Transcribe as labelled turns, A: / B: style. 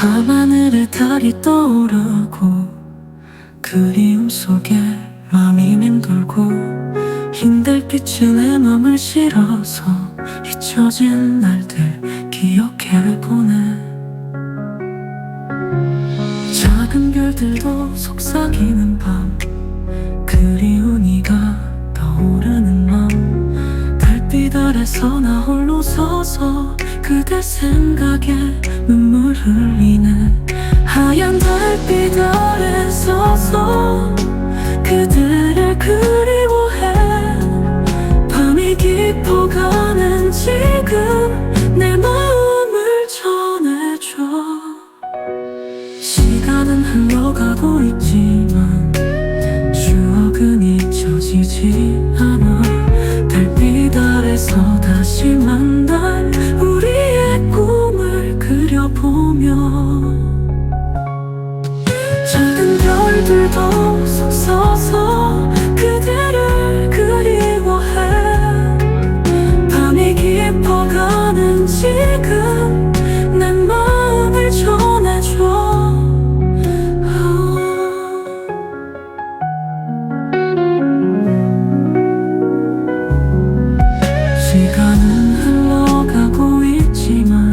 A: 밤하늘에 달이 떠오르고 그리움 속에 마음이 맴돌고 흰 달빛이 내 맘을 실어서 잊혀진 날들 기억해보네 작은 별들도 속삭이는 밤 그리운 이가 떠오르는 맘 달빛 아래서 나 홀로 서서 그대 생각에 눈물 흘리는 하얀 달빛 아래 서서 그대를 그리워해. 밤이 깊어가는 지금 내 마음을 전해줘. 시간은 흘러가고 있지만 들도 서서 그대를 그리워해. 밤이 깊어가는 지금 내 마음을 전해줘. 아. 시간은 흘러가고 있지만